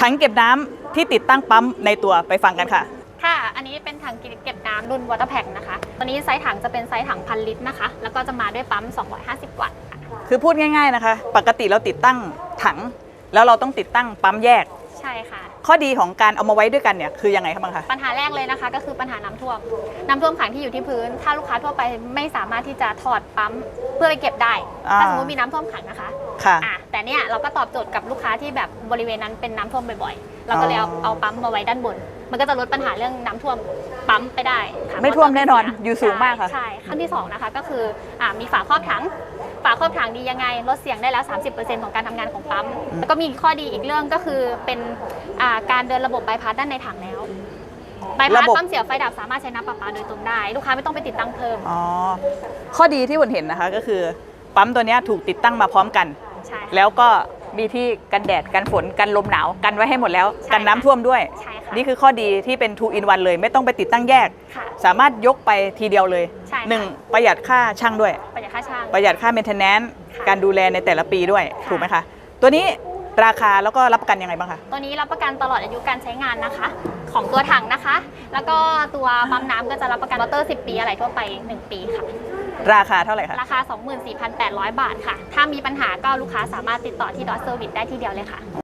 ถังเก็บน้ำที่ติดตั้งปั๊มในตัวไปฟังกันค่ะ ค่ะ อันนี้เป็นถังเก็บน้ำรุ่นวอเตอร์แพ็นะคะ ตัวนี้ไซส์ถังจะเป็นไซส์ถังพันลิตรนะคะ แล้วก็จะมาด้วยปั๊ม 250 วัตต์ค่ะคือพูดง่ายๆนะคะ ปกติเราติดตั้งถัง แล้วเราต้องติดตั้งปั๊มแยก ใช่ค่ะ ข้อดีของการเอามาไว้ด้วยกันเนี่ยคือยังไงครับบ้างคะปัญหาแรกเลยนะคะ ก็คือปัญหาน้ำท่วม น้ำท่วมขังที่อยู่ที่พื้น ถ้าลูกค้าทั่วไปไม่สามารถที่จะถอดปั๊มเพื่อไปเก็บได้อ่าถ้าสมมติมีน้ำท่วมขังนะคะค่ะ อะแต่เนี่ยเราก็ตอบโจทย์กับลูกค้าที่แบบบริเวณนั้นเป็นน้ำท่วมบ่อยๆ เราก็เลยเอาอ๋อ เอาปั๊มมาไว้ด้านบน มันก็จะลดปัญหาเรื่องน้ำท่วมปั๊มไปได้ค่ะไม่ท่วมแน่นอนเพราะว่าอยู่สูงมากค่ะ ใช่ขั้นที่สองนะคะก็คืออะมีฝาครอบถังฝา ครอบถังดียังไง ลดเสียงได้แล้ว 30%ของการทำงานของปั๊มแล้วก็มีข้อดีอีกเรื่องก็คือเป็นอ่าการเดินระบบบายพาสด้านในถังแล้วบายพาระสบบปั๊มเสียไฟดับสามารถใช้น้ำประปาโดยตรงได้ ลูกค้าไม่ต้องไปติดตั้งเพิ่มอ๋อข้อดีที่ผมเห็นนะคะก็คือ ปั๊มตัวเนี้ยถูกติดตั้งมาพร้อมกันใช่ค่ะแล้วก็ มีที่กันแดดกันฝนกันลมหนาวกันไว้ให้หมดแล้ว ใช่กันน้ำท่วมด้วย ใช่ค่ะนี่คือข้อดีที่เป็น 2 in 1 เลย ไม่ต้องไปติดตั้งแยก ค่ะ สามารถยกไปทีเดียวเลย ใช่ค่ะหนึ่งประหยัดค่าช่างด้วย ประหยัดค่าช่าง ประหยัดค่า maintenance ค่ะการดูแลในแต่ละปีด้วย ค่ะ ถูกไหมคะ ตัวนี้ราคาแล้วก็รับประกันยังไงบ้างคะ ตัวนี้รับประกันตลอดอายุการใช้งานนะคะ ของตัวถังนะคะ แล้วก็ตัวปั๊มน้ำก็จะรับประกันวอเตอร์ 10 ปีอะไรทั่วไป 1 ปีค่ะ ราคาเท่าไหร่คะ ราคา 24,800 บาทค่ะ ถ้ามีปัญหาก็ลูกค้าสามารถติดต่อที่ดอทเซอร์วิสได้ที่เดียวเลยค่ะ